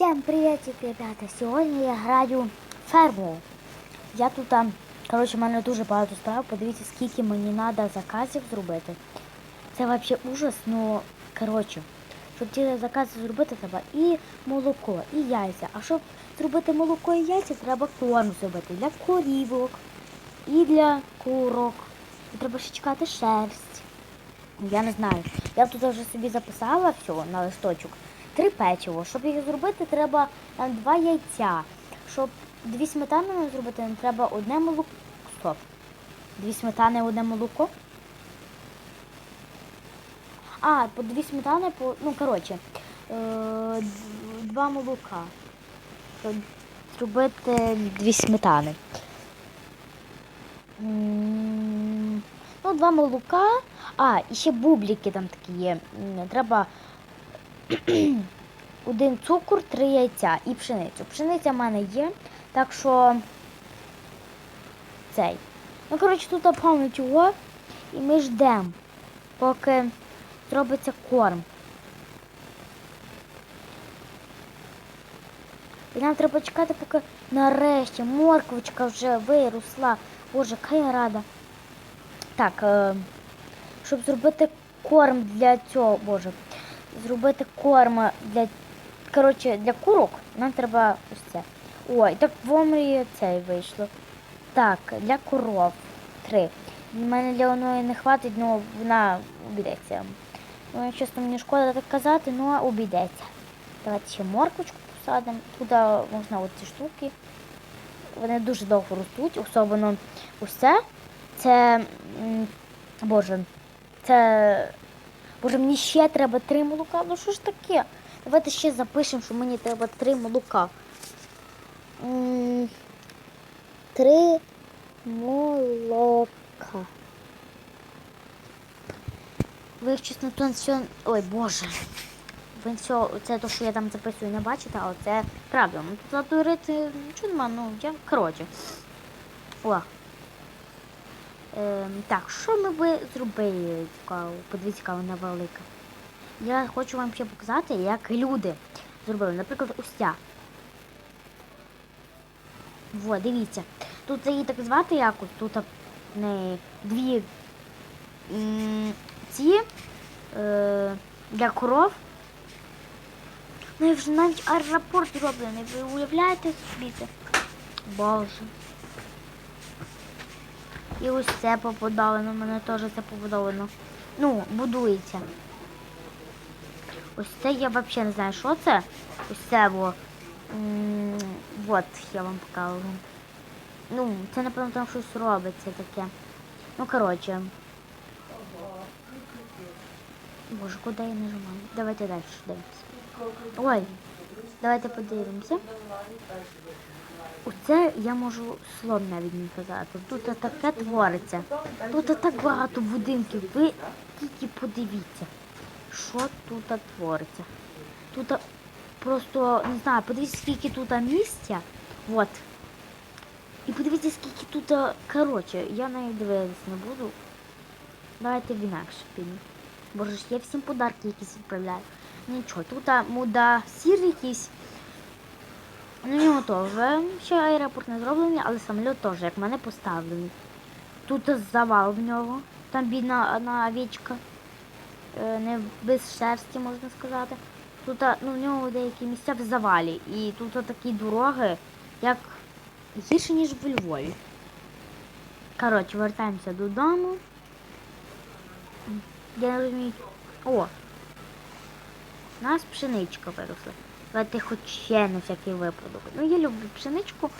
Всем приветик, ребята! Сьогодні я граю ферму. Я тут там, коротше, в мене дуже багато справ. Подивіться, скільки мені треба заказів зробити. Це взагалі ужас, ну коротше, щоб ці закази зробити, треба і молоко, і яйця. А щоб зробити молоко і яйця, треба корм зробити для корівок і для курок. І треба ще чекати шерсть. Я не знаю. Я тут вже собі записала все на листочок. Три печиво. Щоб їх зробити, треба там два яйця. Щоб дві сметани зробити, нам треба одне молоко. Стоп. Дві сметани, одне молоко. А, по дві сметани, по. Ну, коротше, е, два молока. Зробити дві сметани. Ну, два молока. А, і ще бубліки там такі є. Треба один цукор, три яйця і пшеницю. Пшениця в мене є, так що цей. Ну, коротше, тут повно чого. І ми ждемо, поки зробиться корм. І нам треба чекати, поки нарешті морквочка вже виросла. Боже, яка рада. Так, е, щоб зробити корм для цього, боже, зробити корм для, коротше, для курок, нам треба ось це. Ой, так в омрі цей вийшло. Так, для коров три. У мене для одної не хватить, але вона обійдеться. Ну, чесно, мені шкода так казати, але обійдеться. Давайте ще морквочку посадимо. Туди можна оці штуки. Вони дуже довго ростуть, особливо це. Це. Боже, це. Боже, мені ще треба три молока. Ну що ж таке? Давайте ще запишемо, що мені треба три молока. Три молока. Ви чесно, то все. Ой, Боже. Ви це те, що я там записую, не бачите, але це правда. Ну, тут задурити нічого нема, ну, я коротше. О. Ем, так, що ми би зробили? Подивіться, яка вона велика. Я хочу вам ще показати, як люди зробили. Наприклад, ось. Во, дивіться. Тут її так звати якось, тут в неї дві ці е, для коров. Ну і вже навіть аеропорт зроблений. Ви уявляєте собі це? Боже. І ось це побудовано, мене теж це побудовано. Ну, будується. Ось це я взагалі не знаю, що це. Ось це. М, Вот, я вам покажу. Ну, це, напевно, там щось робиться таке. Ну, коротше. Боже, куди я нажимаю? Давайте далі дивимося. Ой, давайте подивимося. Оце я можу слон навіть не казати. Тут таке твориться. Тут так багато будинків. Ви тільки подивіться, що тут твориться. Тут просто, не знаю, подивіться, скільки тут місця. От. І подивіться, скільки тут, коротше, я навіть дивитися не буду. Давайте в інакше підемо. Боже ж, я всім подарки якісь відправляю. Нічого, тут муда сір якийсь. На нього теж ще аеропорт не зроблений, але самоліт теж, як мене поставлений. Тут завал в нього, там бідна одна овечка. Е, Не без шерсті, можна сказати. Тут ну, в нього деякі місця в завалі. І тут такі дороги, як гірше, ніж в Львові. Коротше, вертаємося додому. Я не розумію. О! У нас пшеничка виросла. Давайте хоч ще на всякий випадок. Ну, я люблю пшеничку.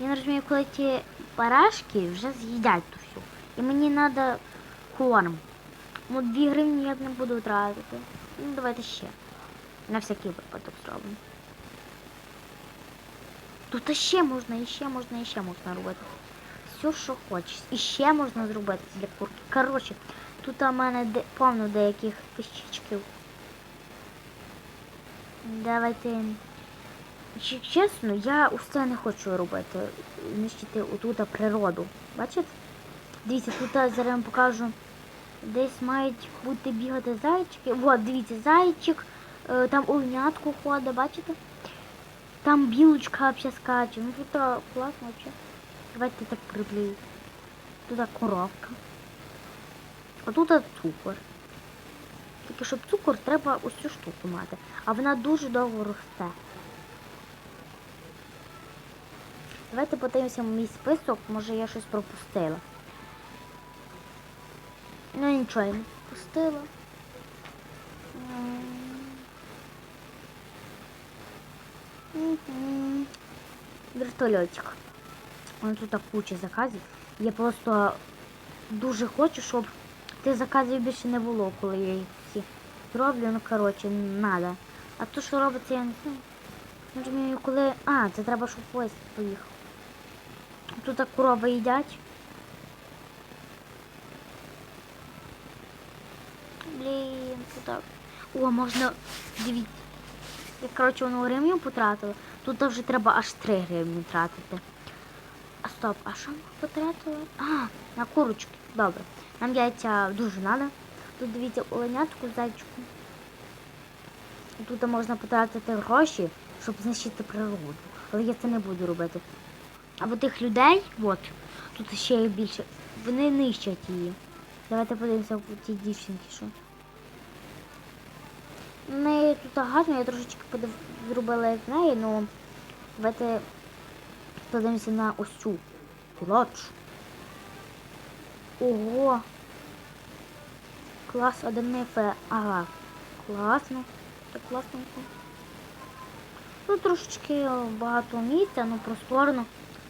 Я не розумію, коли ті парашки вже з'їдять ту всю. І мені треба корм. Ну, 2 гривні я не буду тратити. Ну, давайте ще. На всякий випадок зробимо. Тут ще можна, і ще можна, і ще можна робити. Все, що хочеш. І ще можна зробити для курки. Коротше, тут у мене повно деяких пищичків. Давайте. Чесно, я усе не хочу робити. Нищити отут природу. Бачите? Дивіться, тут зараз я вам покажу. Десь мають бути бігати зайчики. От, дивіться, зайчик, Е, Там оленятко ходить, бачите? Там білочка взагалі скаче. Ну тут класно взагалі. Давайте так приблизь. Тут коровка. А тут цукор. Тільки щоб цукор, треба ось цю штуку мати. А вона дуже довго росте. Давайте подивимося мій список, може я щось пропустила. Ну нічого, я не пропустила. Вертольотик. Ось тут куча заказів. Я просто дуже хочу, щоб тих заказів більше не було, коли я їх всі зроблю. Ну, коротше, надо. А то, що робиться, я не знаю. Розумію, коли... А, це треба, щоб поїзд поїхав. Тут так корови їдять. Блін, тут так. О, можна. Дивіться. Я, коротше, воно гривню потратила. Тут вже треба аж 3 гривні тратити. А стоп, а що ми потратили? А, на курочки. Добре. Нам яйця дуже треба. Тут дивіться оленятку, зайчику. Тут можна потратити гроші, щоб знищити природу. Але я це не буду робити. Або тих людей, от, тут ще їх більше. Вони нищать її. Давайте подивимося по тій дівчинки, що. В неї тут гарно, я трошечки подив... зробила як неї, ну давайте подивимося на ось цю пілотшу. Ого! Клас один фе. Ага. Класно. Так класненько. Тут трошечки багато місця, ну просторно.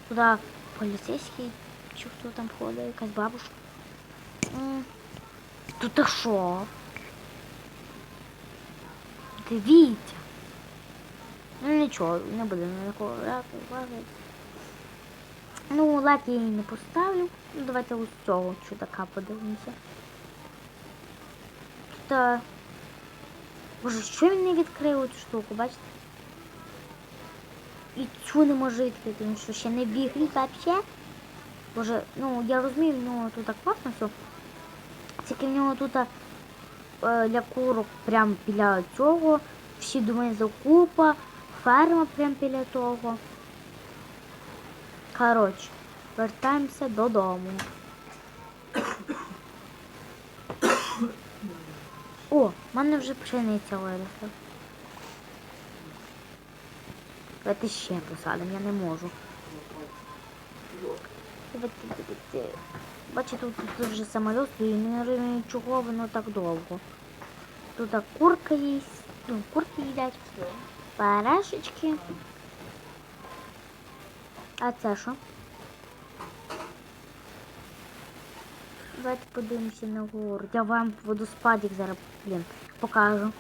Туди поліцейський, чи хто там ходить, якась бабушка. Тут а що? Дивіться. Ну нічого, не буде ніякого раку, Ну, лайк я їй не поставлю. Ну, давайте ось цього чудака подивимося. А, Боже, що він не відкрив цю штуку, бачите? І цю не може відкрити, він що ще не біглі взагалі. Боже, ну я розумію, ну тут так класно все. Тільки в нього тут е, для курок прям біля цього. Всі думають закупа, ферма прям біля того. Коротше, вертаємося додому. В мене вже пшениця виросла. Давайте ще посадимо, я не можу. Бачите, тут, тут вже самоліт і не розумію, чого воно так довго. Тут курка є, ну, курки їдять, парашечки. А це що? Давайте подивимося на гору. Я вам водоспадик зараз, блін, покажу.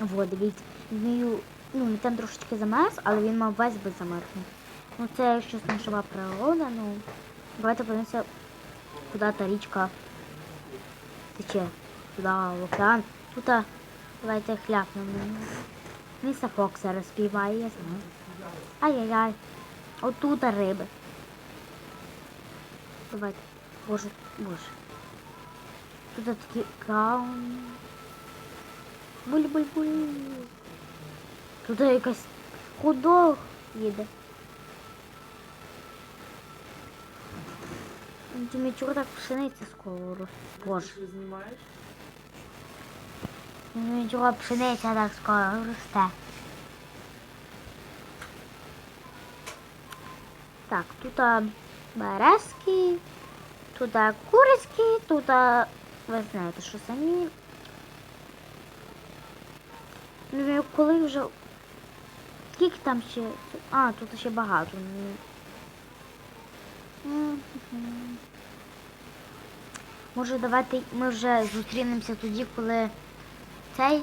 Вот, дивіться. Змію, ну, там трошечки замерз, але він мав весь би замерзнути. Ну це щось не жива природа, ну. Давайте подивимося, куди та річка тече. Туди в океан. Тут давайте хляпнемо. Міса Фокс зараз співає, я знаю. Ай-яй-яй. Отут риби. Давайте. Боже, боже. Тут такі каун. Буль-буль-буль. Тут якась худох їде. Дімі, чого так пшениця скоро? Боже. Ти знімаєш? Ну чого пшениця так скоро росте. Так, тут а, березки, курицькі, тут а, ви знаєте, що самі. Не коли вже. Скільки там ще. А, тут ще багато. Може давайте ми вже зустрінемося тоді, коли цей.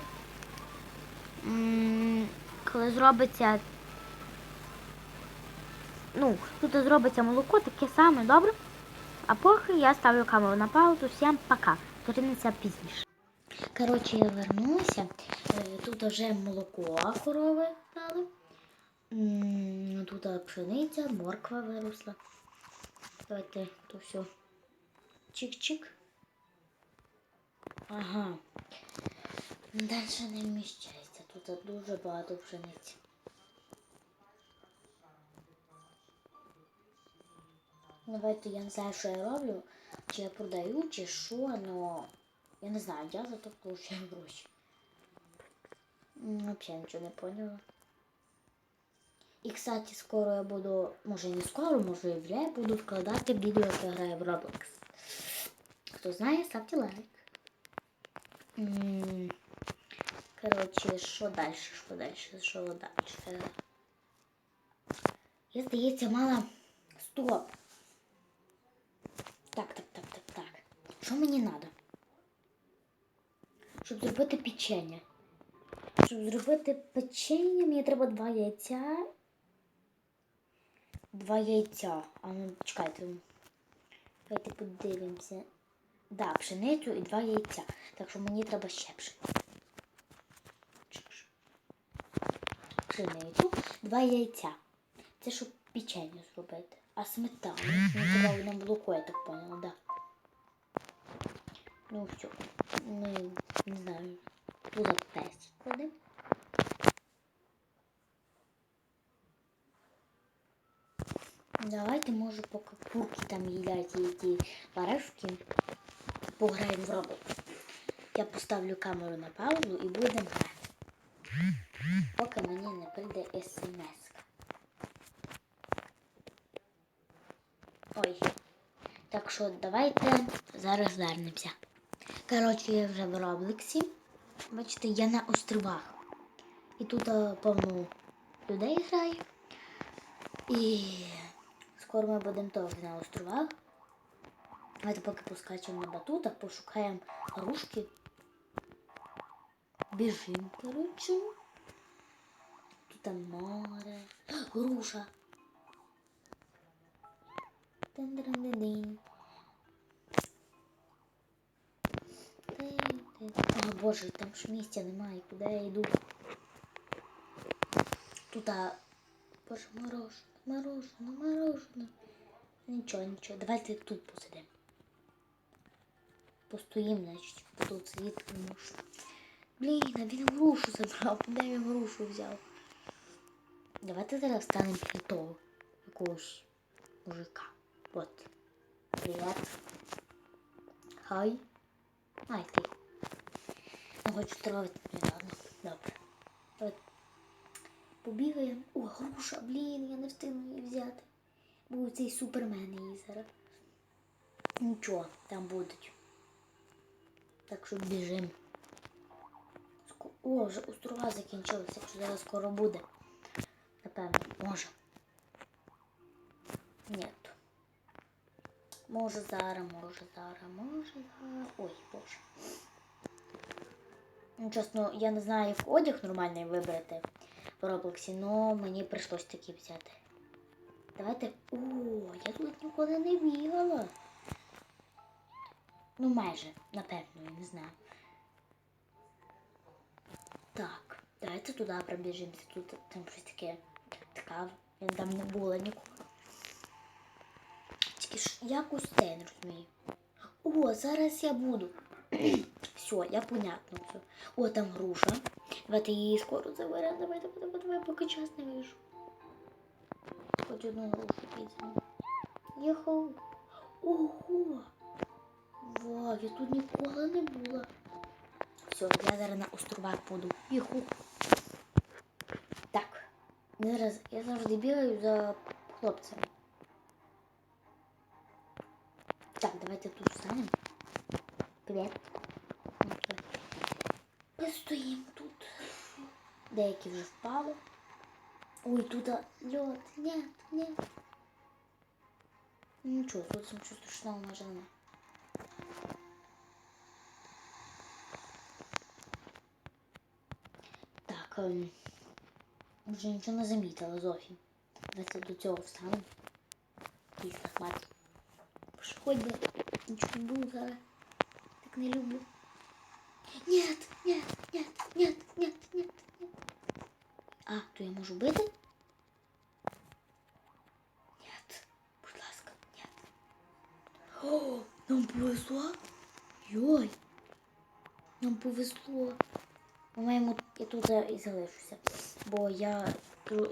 Коли зробиться. Ну, тут зробиться молоко, таке саме, добре? А поки я ставлю камеру на паузу. Всім пока. Зустрінемося пізніше. Коротше, я вернулася. Е, Тут вже молоко корови дали. Тут пшениця, морква виросла. Давайте то все. Чик-чик. Ага. Далі не вміщається. Тут дуже багато пшениці. Давайте я не знаю, що я роблю, чи я продаю, чи що, но я не знаю, я за то получаю гроші. Взагалі нічого не поняла. І, кстати, скоро я буду, може не скоро, може і вже буду вкладати відео, як я в Roblox. Хто знає, ставте лайк. Коротше, що далі, що далі, що далі? Я, здається, мала... Стоп! Так, так, так, так, так. Що мені треба? Щоб зробити печення. Щоб зробити печення, мені треба два яйця. Два яйця. А ну, чекайте. Давайте подивимося. Да, пшеницю і два яйця. Так що мені треба ще пшеницю. Пшеницю, два яйця. Це щоб печення зробити. А сметану. Треба на молоко, я так поняла, да. Ну все. Ми не знаю. Туди пес кладемо. Давайте, може, поки курки там їдять і ті варежки, пограємо в робот. Я поставлю камеру на паузу і будемо грати. Поки мені не прийде смс. Ой. Так що давайте зараз вернемося. Коротше, я вже в Роблексі. Бачите, я на островах. І тут е, повно людей грає. І скоро ми будемо теж на островах. Давайте поки поскачемо на батутах, пошукаємо грушки. Біжимо, коротше. Тут море. Груша. О боже, там ж місця немає, куди я йду. Тут, а... боже, мороженое, мороженое, мороженое. Нічого, нічого, давайте тут посидимо. Постоїмо, значить, тут сидіти не можу. Блін, а він грушу забрав, де він грушу взяв? Давайте зараз станемо того якогось мужика. Вот. Привет. Хай. Ай ти. Не хочу травити недавно. Добре. От. Побігаємо. О, груша, блін, я не встигну її взяти. Був цей супермен її зараз. Нічого, там будуть. Так що біжимо. О, вже острова закінчилися, так що зараз скоро буде. Напевно, може. Ні. Може зараз, може зараз, може зараз. Ой, боже. Ну, чесно, я не знаю, як одяг нормальний вибрати в Роблоксі, але мені прийшлось таки взяти. Давайте. О, я тут ніколи не бігала. Ну, майже, напевно, я не знаю. Так, давайте туди пробіжимося. Тут там щось таке цікаве. Я там не була ніколи. Тільки якось це не розумію. О, зараз я буду. все, я понятно все. О, там груша. Давайте її скоро заберемо. Давай, давай, давай, давай, поки час не вийшов. Хоч одну грушу візьмемо. Йоху. Ого. Вау, я тут ніколи не була. Все, я зараз на островах буду. Юху. Так. Я завжди бігаю за хлопцями. Так, давайте тут встанемо. Привіт. Постоїмо тут. Деякі вже впали. Ой, тут лед. Нет, нет. Нічого, тут нічого страшного майже нема. Так, ем, вже нічого не замітила зовсім. Давайте до цього встанемо. Захват. Хоч би нічого не було. Так не люблю. Нет, нет, нет, нет, нет, нет, нет. А, то я можу бити? Нет, будь ласка, нет. О, нам повезло. Йой. Нам повезло. По-моєму, я тут і залишуся. Бо я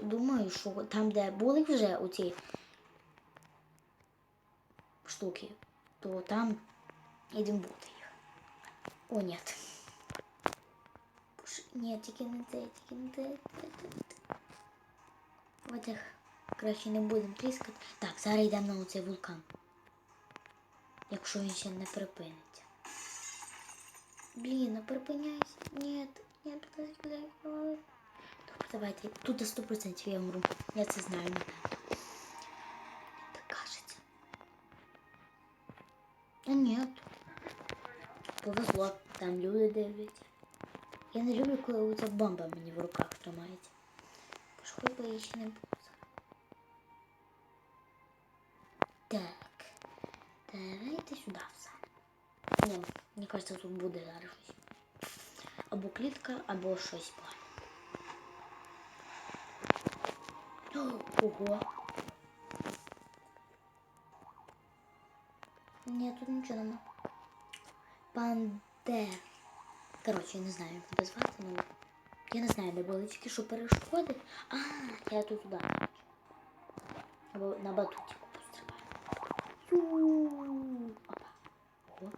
думаю, що там, де були вже оці штуки, то там ідемо бути їх. О. Боже, ні, тільки не це, тільки не це, це. Краще не будемо тріскати. Так, зараз йдемо на оцей вулкан. Якщо він ще не припиниться. Блін, а припиняйся. Ні, ні, подожди, подожди. Добре, давайте. Тут до 100% я умру. Я це знаю, А ні. Повезло, там люди дивляться. Я не люблю, коли оця бомба мені в руках тримається. Хоч би її ще не було. Так. Давайте сюди все. Ну, мені кажется, тут буде зараз щось. Або клітка, або щось погане. Ого. Ні, тут нічого нема. Пандер. Коротше, я не знаю, як тебе звати, ну. Я не знаю, де були тільки що перешкоди. А, я тут туди. коротше. Або на батутику пострибаю. Ю. Опа. Ого.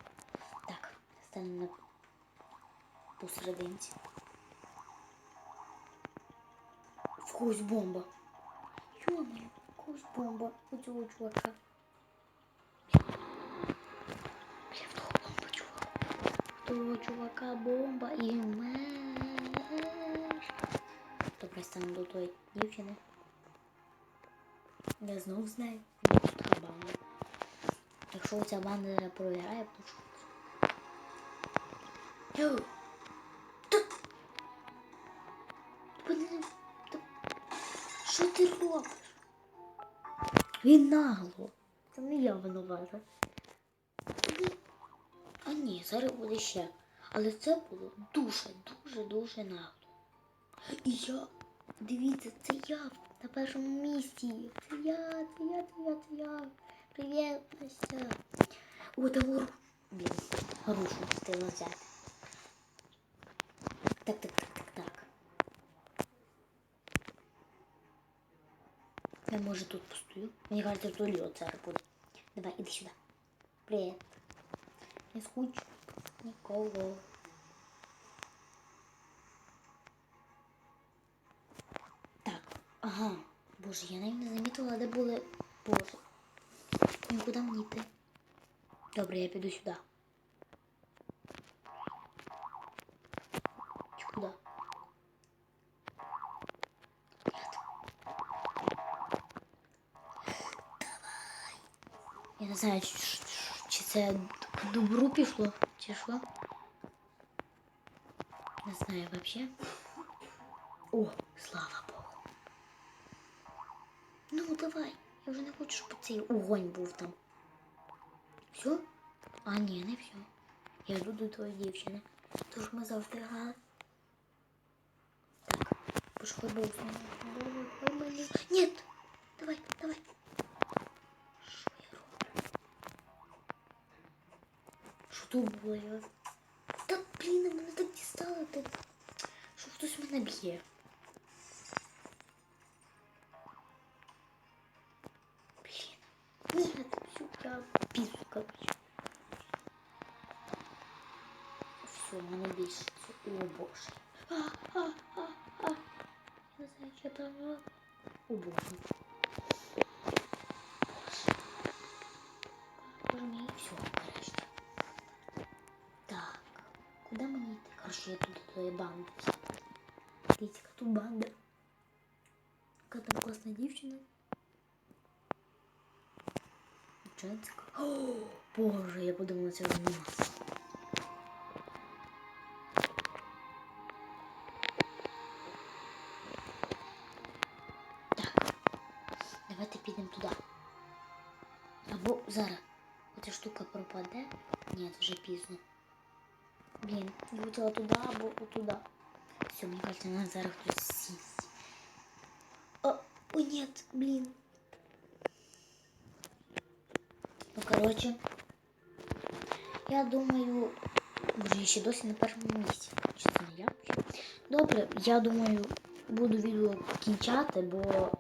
Так, стану на посерединці. В когось бомба. Ё-моё, в когось бомба. У цього чувака. В того чувака бомба і меш. Добре, стану до тої дівчини. Я знов знаю, де така банда. Якщо ця банда це? Йоу! Та- Блін, Що ти робиш? Він нагло. Це не я винувата. А ні, зараз буде ще. Але це було дуже, дуже, дуже нагло. І я, дивіться, це я на першому місці. Це я, це я, це я, це я. Привіт, Настя. О, гру. Блін, грушу встигла взяти. Так, так, так, так, так. Я може тут постою. Мені кажется, тут льот зараз буде. Давай, іди сюди. Привіт. Не скучу. Нікого. Так, ага. Боже, я навіть не замітила, де були. Боже. Ну куди мені йти? Добре, я піду сюди. Чи куди? Я не знаю, чи, чи- чи це к добру пішло, чи що. Не знаю вообще. О, слава Богу. Ну, давай. Я вже не хочу, щоб цей огонь був там. Все? А, ні, не все. Я йду до твоєї дівчини. Тож ми завжди грали. Так, пошли. Ні, давай, давай. Що тут було? Я... Та блін, мене так дістало. Так... Що хтось мене б'є. Блин. Нет, все, я пису, короче. Все, мене більше. О, боже. А, а, а, а. Я не знаю, що там. а. О, боже. Боже. Боже мій, все, Куди мені йти? Короче, я тут до тої банди. Дивіться, яка тут банда. Яка там класна дівчина. Дженська. О, Боже, я подумала, це ананас. Так, давайте підемо туди. Або зараз. Оця штука пропаде. Ні, це вже пізно. Блін, я хотіла туди або туди. Все, мені кажется, нас зараз хтось сість. О, о, нет, блін. Ну, короче, я думаю, боже, я ще досі на першому місці. чи я? Добре, я думаю, буду відео кінчати, бо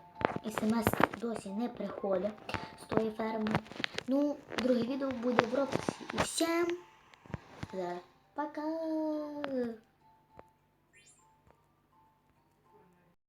смс досі не приходить з тої ферми. Ну, друге відео буде в Роблоксі. І всім Пока!